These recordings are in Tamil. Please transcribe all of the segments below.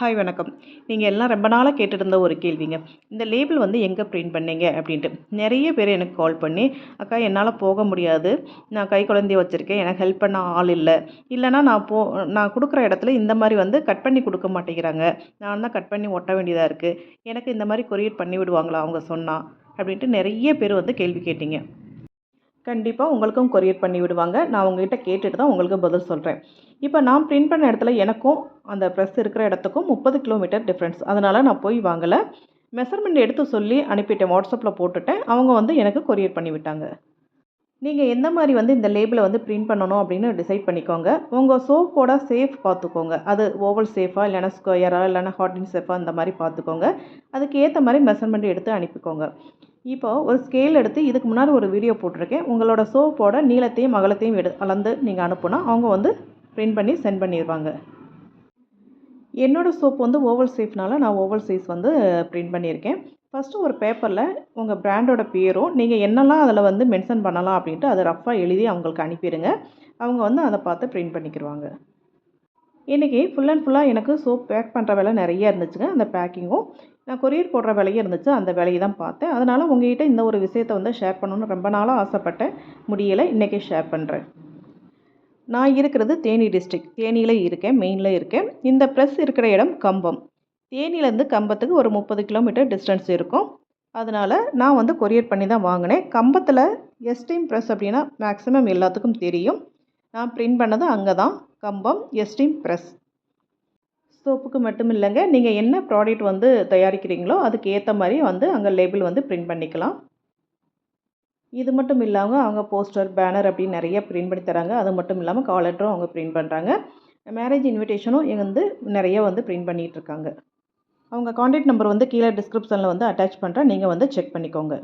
ஹாய் வணக்கம். நீங்கள் எல்லாம் ரொம்ப நாளாக கேட்டுருந்த ஒரு கேள்விங்க. இந்த லேபிள் வந்து எங்கே பிரிண்ட் பண்ணீங்க? அப்படின்ட்டு. நிறைய பேர் எனக்கு கால் பண்ணி அக்கா என்னால் போக முடியாது. நான் கை குழந்தைய வச்சுருக்கேன். எனக்கு ஹெல்ப் பண்ண ஆள் இல்லை. இல்லைனா நான் போ நான் கொடுக்குற இடத்துல இந்த மாதிரி வந்து கட் பண்ணி கொடுக்க மாட்டேங்கிறாங்க. நான் தான் கட் பண்ணி ஒட்ட வேண்டியதாக இருக்குது எனக்கு இந்த மாதிரி கொரியர் பண்ணி விடுவாங்களா? அவங்க சொன்னால் அப்படின்ட்டு நிறைய பேர் வந்து கேள்வி கேட்டீங்க. கண்டிப்பாக உங்களுக்கும் கொரியர் பண்ணி விடுவாங்க. நான் உங்ககிட்ட கேட்டுட்டு தான் உங்களுக்கு பதில் சொல்கிறேன் இப்போ நான் பிரிண்ட் பண்ண இடத்துல எனக்கும் அந்த ப்ரெஸ் இருக்கிற இடத்துக்கும் முப்பது கிலோமீட்டர் டிஃப்ரென்ஸ் அதனால் நான் போய் வாங்கலை. மெஷர்மெண்ட் எடுத்து சொல்லி அனுப்பிட்டேன். வாட்ஸ்அப்பில் போட்டுட்டேன். அவங்க வந்து எனக்கு கொரியர் பண்ணி விட்டாங்க. நீங்கள் எந்த மாதிரி வந்து இந்த லேபிளை வந்து பிரிண்ட் பண்ணணும் அப்படின்னு டிசைட் பண்ணிக்கோங்க. உங்கள் சோப்போட சேஃப் பார்த்துக்கோங்க. அது ஓவல் சேஃபாக இல்லைனா ஸ்கொயராக இல்லைனா ஹாட்டின் சேஃபாக அந்த மாதிரி பார்த்துக்கோங்க. அதுக்கு ஏற்ற மாதிரி மெஷர்மெண்ட் எடுத்து அனுப்பிக்கோங்க. இப்போ ஒரு ஸ்கேல் எடுத்து இதுக்கு முன்னாடி ஒரு வீடியோ போட்டிருக்கேன். உங்களோட சோப்போட நீளத்தையும் அகலத்தையும் எடு அளந்து நீங்கள் அனுப்புனா அவங்க வந்து பிரிண்ட் பண்ணி சென்ட் பண்ணிடுவாங்க என்னோடய சோப் வந்து ஓவல் சேஃப்னால நான் ஓவல் சைஸ் வந்து பிரிண்ட் பண்ணியிருக்கேன். ஃபஸ்ட்டு ஒரு பேப்பரில் உங்கள் ப்ராண்டோட பேரும் நீங்கள் என்னெல்லாம் அதில் வந்து மென்ஷன் பண்ணலாம் அப்படின்ட்டு அதை ரஃப்பாக எழுதி அவங்களுக்கு அனுப்பிடுங்க. அவங்க வந்து அதை பார்த்து பிரிண்ட் பண்ணிக்கிடுவாங்க இன்றைக்கி ஃபுல் அண்ட் ஃபுல்லாக எனக்கு சோப் பேக் பண்ணுற வேலை நிறைய இருந்துச்சுங்க. அந்த பேக்கிங்கும் நான் கொரியர் போடுற வேலையும் இருந்துச்சு. அந்த வேலையை தான் பார்த்தேன். அதனால் உங்கள்கிட்ட இந்த ஒரு விஷயத்தை வந்து ஷேர் பண்ணணும்னு ரொம்ப நாளாக ஆசைப்பட்டேன். முடியலை. இன்றைக்கி ஷேர் பண்ணுறேன் நான் இருக்கிறது தேனி டிஸ்ட்ரிக் தேனியில் இருக்கேன். மெயினில் இருக்கேன். இந்த ப்ரெஸ் இருக்கிற இடம் கம்பம். தேனியிலேருந்து கம்பத்துக்கு ஒரு முப்பது கிலோமீட்டர் டிஸ்டன்ஸ் இருக்கும். அதனால் நான் வந்து கொரியர் பண்ணி தான் வாங்கினேன். கம்பத்தில் எஸ்டீம் ப்ரெஸ் அப்படின்னா மேக்ஸிமம் எல்லாத்துக்கும் தெரியும். நான் பிரிண்ட் பண்ணது அங்கே தான் கம்பம் எஸ்டீம் ப்ரெஸ் சோப்புக்கு மட்டும் இல்லைங்க நீங்கள் என்ன ப்ராடக்ட் வந்து தயாரிக்கிறீங்களோ அதுக்கு ஏற்ற மாதிரி வந்து அங்கே லேபிள் வந்து பிரிண்ட் பண்ணிக்கலாம். இது மட்டும் இல்லாமல் அவங்க போஸ்டர் பேனர் அப்படின்னு நிறைய பிரிண்ட் பண்ணி தராங்க. அது மட்டும் இல்லாமல் கால் லெட்டரும் அவங்க பிரிண்ட் பண்ணுறாங்க மேரேஜ் இன்விடேஷனும் வந்து நிறைய வந்து பிரிண்ட் பண்ணிகிட்ருக்காங்க அவங்க காண்டாக்ட் நம்பர் வந்து கீழே டிஸ்கிரிப்ஷனில் வந்து அட்டாச் பண்ணுறேன் நீங்கள் வந்து செக் பண்ணிக்கோங்க.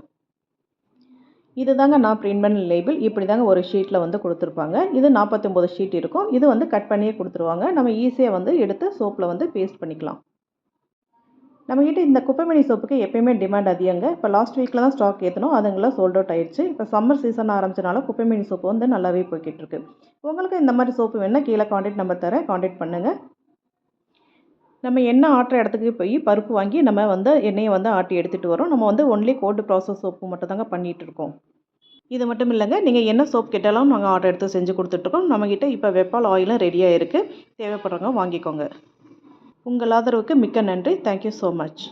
இது தாங்க நான் பிரிண்ட் பண்ண லேபிள் இப்படி தாங்க ஒரு ஷீட்டில் வந்து கொடுத்துருப்பாங்க. இது நாற்பத்தொம்போது ஷீட் இருக்கும். இது வந்து கட் பண்ணியே கொடுத்துருவாங்க. நம்ம ஈஸியாக வந்து எடுத்து சோப்பில் வந்து பேஸ்ட் பண்ணிக்கலாம். நம்மக்கிட்ட இந்த குப்பைமணி சோப்புக்கு எப்பயுமே டிமாண்ட் அதிகங்க. இப்போ லாஸ்ட் வீக்கில் தான் ஸ்டாக் ஏற்றணும் அதுங்களாம் சோல்ட் அவுட் ஆயிடுச்சு. இப்போ சம்மர் சீசன் ஆரம்பிச்சனால குப்பைமணி சோப்பு வந்து நல்லாவே போய்கிட்டு இருக்கு. உங்களுக்கு இந்த மாதிரி சோப்பு வேணால் கீழே காண்டாக்ட் நம்பர் தரேன். காண்டாக்ட் பண்ணுங்கள் நம்ம எண்ணெய் ஆட்டுற இடத்துக்கு போய் பருப்பு வாங்கி நம்ம வந்து எண்ணெயை வந்து ஆட்டி எடுத்துகிட்டு வரோம். நம்ம வந்து ஒன்லி கோல்டு ப்ராசஸ் சோப்பு மட்டும் தாங்க பண்ணிகிட்டு இருக்கோம். இது மட்டும் இல்லைங்க நீங்கள் என்ன சோப் கேட்டாலும் நாங்கள் ஆர்டர் எடுத்து செஞ்சு கொடுத்துட்ருக்கோம் நம்மக்கிட்ட இப்போ வெப்பால் ஆயிலும் ரெடியாக இருக்குது தேவைப்படுறவங்க வாங்கிக்கோங்க. உங்கள் ஆதரவுக்கு மிக்க நன்றி. Thank you so much